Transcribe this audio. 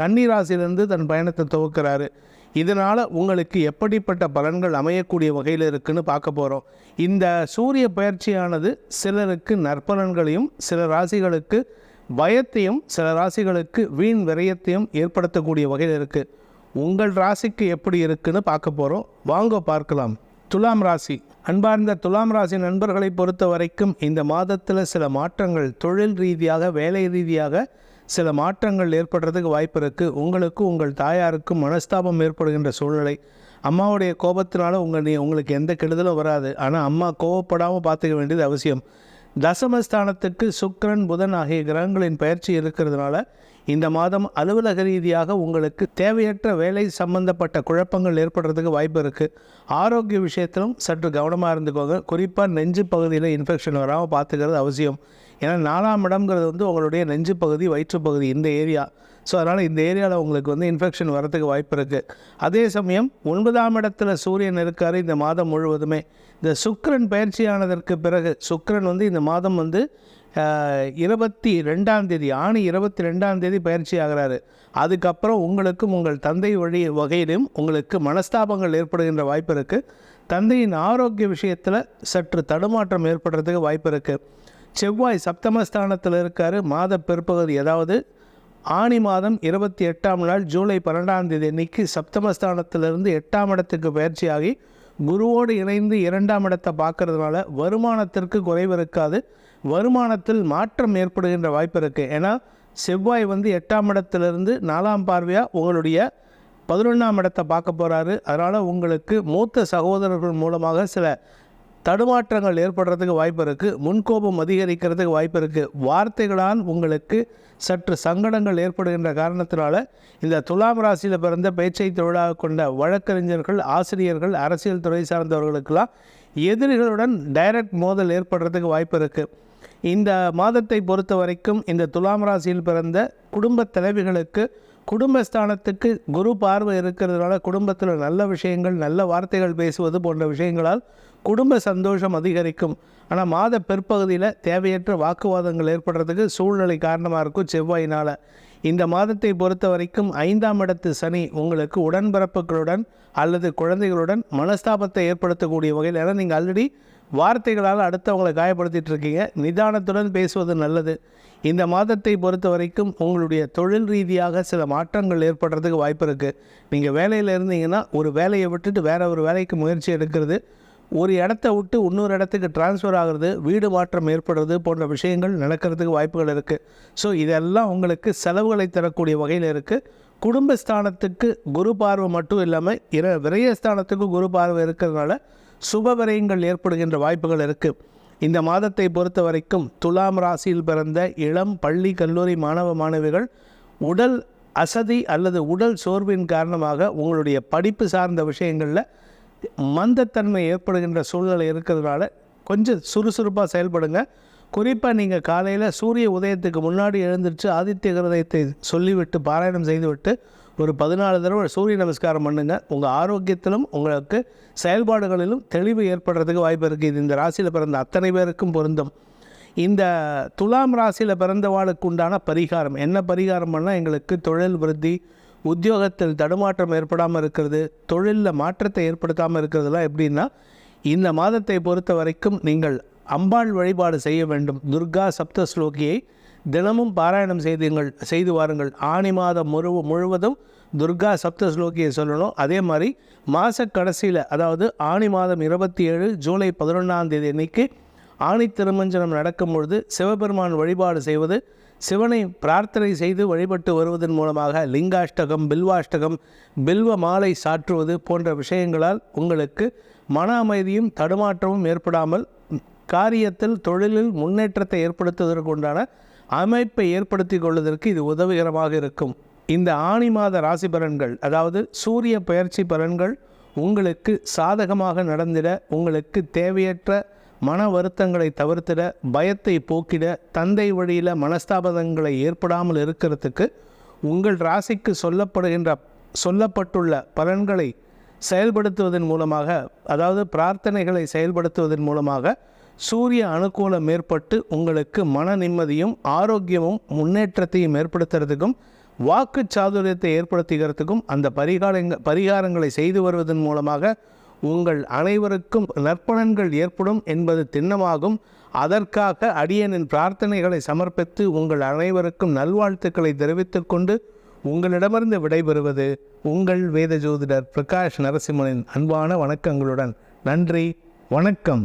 கன்னி ராசியிலிருந்து தன் பயணத்தை துவக்கிறாரு. இதனால் உங்களுக்கு எப்படிப்பட்ட பலன்கள் அமையக்கூடிய வகையில் இருக்குன்னு பார்க்க போகிறோம் இந்த சூரிய பயிற்சியானது சிலருக்கு நற்பலன்களையும் சில ராசிகளுக்கு பயத்தையும் சில ராசிகளுக்கு வீண் விரயத்தையும் ஏற்படுத்தக்கூடிய வகையில் இருக்குது உங்கள் ராசிக்கு எப்படி இருக்குன்னு பார்க்க போகிறோம் வாங்க பார்க்கலாம். துலாம் ராசி. அன்பார்ந்த துலாம் ராசி நண்பர்களை பொறுத்த வரைக்கும் இந்த மாதத்தில் சில மாற்றங்கள் தொழில் ரீதியாக வேலை ரீதியாக சில மாற்றங்கள் ஏற்படுறதுக்கு வாய்ப்பு இருக்குது உங்களுக்கும் உங்கள் தாயாருக்கும் மனஸ்தாபம் ஏற்படுகின்ற சூழ்நிலை. அம்மாவுடைய கோபத்தினால உங்கள் நீ உங்களுக்கு எந்த கெடுதலும் வராது. ஆனால் அம்மா கோவப்படாமல் பார்த்துக்க வேண்டியது அவசியம். தசமஸ்தானத்துக்கு சுக்ரன் புதன் ஆகிய கிரகங்களின் பயிற்சி இருக்கிறதுனால இந்த மாதம் அலுவலக ரீதியாக உங்களுக்கு தேவையற்ற வேலை சம்பந்தப்பட்ட குழப்பங்கள் ஏற்படுறதுக்கு வாய்ப்பு இருக்குது ஆரோக்கிய விஷயத்திலும் சற்று கவனமாக இருந்துக்கோங்க. குறிப்பாக நெஞ்சு பகுதியில் இன்ஃபெக்ஷன் வராமல் பார்த்துக்கிறது அவசியம். ஏன்னா நாலாம் இடம்ங்கிறது வந்து உங்களுடைய நெஞ்சு பகுதி வயிற்று பகுதி இந்த ஏரியா. ஸோ அதனால் இந்த ஏரியாவில் உங்களுக்கு வந்து இன்ஃபெக்ஷன் வரத்துக்கு வாய்ப்பு இருக்குது அதே சமயம் ஒன்பதாம் இடத்துல சூரியன் இருக்கார் இந்த மாதம் முழுவதுமே. இந்த சுக்கிரன் பயிற்சியானதற்கு பிறகு சுக்கரன் வந்து இந்த மாதம் வந்து இருபத்தி ரெண்டாம் தேதி ஆணி இருபத்தி ரெண்டாம் தேதி பயிற்சி ஆகிறாரு. அதுக்கப்புறம் உங்களுக்கும் உங்கள் தந்தை வழி வகையிலும் உங்களுக்கு மனஸ்தாபங்கள் ஏற்படுகின்ற வாய்ப்பு இருக்குது தந்தையின் ஆரோக்கிய விஷயத்தில் சற்று தடுமாற்றம் ஏற்படுறதுக்கு வாய்ப்பு இருக்குது செவ்வாய் சப்தமஸ்தானத்தில் இருக்கார். மாத பிற்பகுதி அதாவது ஆணி மாதம் இருபத்தி எட்டாம் நாள் ஜூலை பன்னெண்டாம் தேதி அன்னைக்கு சப்தமஸ்தானத்திலிருந்து எட்டாம் இடத்துக்கு பயிற்சியாகி குருவோடு இணைந்து இரண்டாம் இடத்தை பார்க்கறதுனால வருமானத்திற்கு குறைவு இருக்காது. வருமானத்தில் மாற்றம் ஏற்படுகின்ற வாய்ப்பு இருக்குது ஏன்னா செவ்வாய் வந்து எட்டாம் இடத்திலிருந்து நாலாம் பார்வையாக உங்களுடைய பதினொன்றாம் இடத்தை பார்க்க போகிறாரு அதனால் உங்களுக்கு மூத்த சகோதரர்கள் மூலமாக சில தடுமாற்றங்கள் ஏற்படுறதுக்கு வாய்ப்பு இருக்குது முன்கோபம் அதிகரிக்கிறதுக்கு வாய்ப்பு இருக்குது வார்த்தைகளால் உங்களுக்கு சற்று சங்கடங்கள் ஏற்படுகின்ற காரணத்தினால இந்த துலாம் ராசியில் பிறந்த பேச்சை தொழிலாக கொண்ட வழக்கறிஞர்கள் ஆசிரியர்கள் அரசியல் துறை சார்ந்தவர்களுக்கெல்லாம் எதிரிகளுடன் டைரக்ட் மோதல் ஏற்படுறதுக்கு வாய்ப்பு இருக்குது இந்த மாதத்தை பொறுத்த வரைக்கும் இந்த துலாம் ராசியில் பிறந்த குடும்ப தலைவிகளுக்கு குடும்பஸ்தானத்துக்கு குரு பார்வை இருக்கிறதுனால குடும்பத்தில் நல்ல விஷயங்கள் நல்ல வார்த்தைகள் பேசுவது போன்ற விஷயங்களால் குடும்ப சந்தோஷம் அதிகரிக்கும். ஆனால் மாத பிற்பகுதியில் தேவையற்ற வாக்குவாதங்கள் ஏற்படுறதுக்கு சூழ்நிலை காரணமாக இருக்கும் செவ்வாயினால். இந்த மாதத்தை பொறுத்த வரைக்கும் ஐந்தாம் இடத்து சனி உங்களுக்கு உடன்பிறப்புகளுடன் அல்லது குழந்தைகளுடன் மனஸ்தாபத்தை ஏற்படுத்தக்கூடிய வகையில். ஏன்னா நீங்கள் ஆல்ரெடி வார்த்தைகளால் அடுத்தவங்களை காயப்படுத்திட்டு இருக்கீங்க. நிதானத்துடன் பேசுவது நல்லது. இந்த மாதத்தை பொறுத்த வரைக்கும் உங்களுடைய தொழில் ரீதியாக சில மாற்றங்கள் ஏற்படுறதுக்கு வாய்ப்பு இருக்குது நீங்கள் வேலையில் இருந்தீங்கன்னா ஒரு வேலையை விட்டுட்டு வேற ஒரு வேலைக்கு முயற்சி எடுக்கிறது. ஒரு இடத்த விட்டு இன்னொரு இடத்துக்கு டிரான்ஸ்ஃபர் ஆகிறது வீடு மாற்றம் ஏற்படுறது போன்ற விஷயங்கள் நடக்கிறதுக்கு வாய்ப்புகள் இருக்குது ஸோ இதெல்லாம் உங்களுக்கு செலவுகளை தரக்கூடிய வகையில் இருக்குது குடும்பஸ்தானத்துக்கு குரு பார்வை மட்டும் இல்லாமல் இர விரயஸ்தானத்துக்கு குரு பார்வை இருக்கிறதுனால சுப விரயங்கள் ஏற்படுகின்ற வாய்ப்புகள் இருக்குது இந்த மாதத்தை பொறுத்த வரைக்கும் துலாம் ராசியில் பிறந்த இளம் பள்ளி கல்லூரி மாணவ மாணவிகள் உடல் அசதி அல்லது உடல் சோர்வின் காரணமாக உங்களுடைய படிப்பு சார்ந்த விஷயங்களில் மந்தத்தன்மை ஏற்படுகின்ற சூழ்நிலை இருக்கிறதுனால கொஞ்சம் சுறுசுறுப்பாக செயல்படுங்க. குறிப்பாக நீங்கள் காலையில் சூரிய உதயத்துக்கு முன்னாடி எழுந்திரிச்சு ஆதித்ய கிரதயத்தை சொல்லிவிட்டு பாராயணம் செய்துவிட்டு ஒரு பதினாலு தடவை சூரிய நமஸ்காரம் பண்ணுங்கள் உங்கள் ஆரோக்கியத்திலும் உங்களுக்கு செயல்பாடுகளிலும் தெளிவு ஏற்படுறதுக்கு வாய்ப்பு இருக்குது இது இந்த ராசியில் பிறந்த அத்தனை பேருக்கும் பொருந்தும். இந்த துலாம் ராசியில் பிறந்தவாளுக்கு உண்டான பரிகாரம். என்ன பரிகாரம் பண்ணால் எங்களுக்கு தொழில் விருத்தி உத்தியோகத்தில் தடுமாற்றம் ஏற்படாமல் இருக்கிறது தொழிலில் மாற்றத்தை ஏற்படுத்தாமல் இருக்கிறதுலாம் எப்படின்னா இந்த மாதத்தை பொறுத்த வரைக்கும் நீங்கள் அம்பாள் வழிபாடு செய்ய வேண்டும். துர்கா சப்த ஸ்லோகியை தினமும் பாராயணம் செய்துங்கள் செய்து வாருங்கள். ஆணி மாதம் முழு முழுவதும் துர்கா சப்த ஸ்லோகியை சொல்லணும். அதே மாதிரி மாத கடைசியில் அதாவது ஆணி மாதம் இருபத்தி ஏழு ஜூலை பதினொன்றாம் தேதி அன்னைக்கு ஆணி திருமஞ்சனம் நடக்கும் பொழுது சிவபெருமான் வழிபாடு செய்வது சிவனை பிரார்த்தனை செய்து வழிபட்டு வருவதன் மூலமாக லிங்காஷ்டகம் பில்வாஷ்டகம் பில்வ மாலை சாற்றுவது போன்ற விஷயங்களால் உங்களுக்கு மன அமைதியும் தடுமாற்றமும் ஏற்படாமல் காரியத்தில் தொழிலில் முன்னேற்றத்தை ஏற்படுத்துவதற்கு உண்டான அமைப்பை ஏற்படுத்தி கொள்வதற்கு இது உதவிகரமாக இருக்கும். இந்த ஆணி மாத ராசி பலன்கள் அதாவது சூரிய பயிற்சி பலன்கள் உங்களுக்கு சாதகமாக நடந்திட உங்களுக்கு தேவையற்ற மன வருத்தங்களை தவிர்த்திட பயத்தை போக்கிட தந்தை வழியில் மனஸ்தாபதங்களை ஏற்படாமல் இருக்கிறதுக்கு உங்கள் ராசிக்கு சொல்லப்படுகின்ற சொல்லப்பட்டுள்ள பலன்களை செயல்படுத்துவதன் மூலமாக அதாவது பிரார்த்தனைகளை செயல்படுத்துவதன் மூலமாக சூரிய அனுகூலம் ஏற்பட்டு உங்களுக்கு மன நிம்மதியும் ஆரோக்கியமும் முன்னேற்றத்தையும் ஏற்படுத்துறதுக்கும் வாக்கு சாதுரியத்தை ஏற்படுத்துகிறதுக்கும் அந்த பரிகாரங்க பரிகாரங்களை செய்து வருவதன் மூலமாக உங்கள் அனைவருக்கும் நற்பலன்கள் ஏற்படும் என்பது திண்ணமாகும். அதற்காக அடியனின் பிரார்த்தனைகளை சமர்ப்பித்து உங்கள் அனைவருக்கும் நல்வாழ்த்துக்களை தெரிவித்துக் கொண்டு உங்களிடமிருந்து விடைபெறுவது உங்கள் வேத ஜோதிடர் பிரகாஷ் நரசிம்மனின் அன்பான வணக்கங்களுடன். நன்றி வணக்கம்.